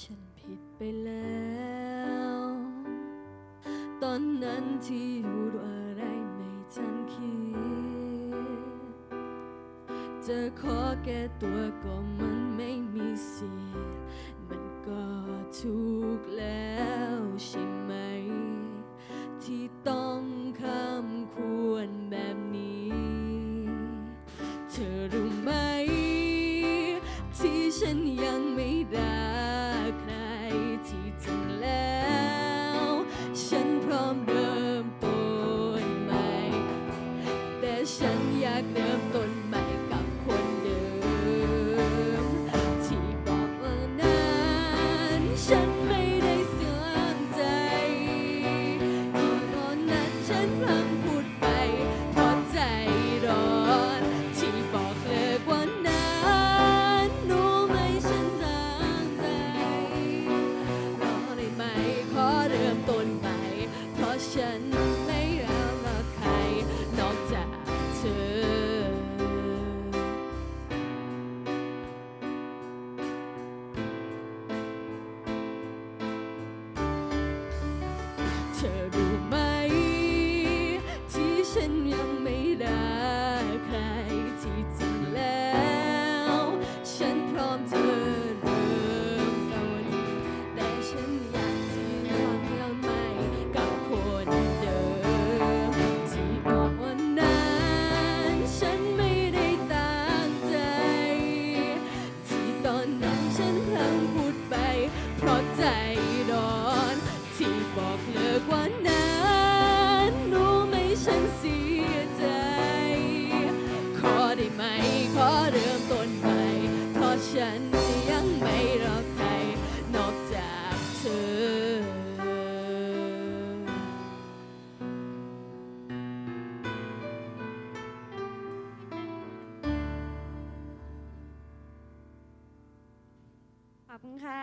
ฉันผิดไปแล้ว ตอนนั้นที่พูดว่าอะไรไม่ทันคิด จะขอแก้ตัวก็มันไม่มีสิทธิ์มันก็ถูกแล้ว กเริ่มต้นใหม่กับคนเดิม ที่บอกว่านั้นฉันไม่ได้เสนใจ ที่ตอนนั้นฉันพลังพูดไปเพราะใจร้อน ที่บอกเลิกวันนั้นรู้ไหมฉันตั้งใจรอได้ไหมขอเริ่มต้นใหม่เพราะฉัน บอกเลิกวันนั้นรู้ไหมฉันเสียใจ ขอได้ไหม ขอเริ่มต้นใหม่เพราะฉันยังไม่รักใครนอกจากเธอ ขอบคุณค่ะ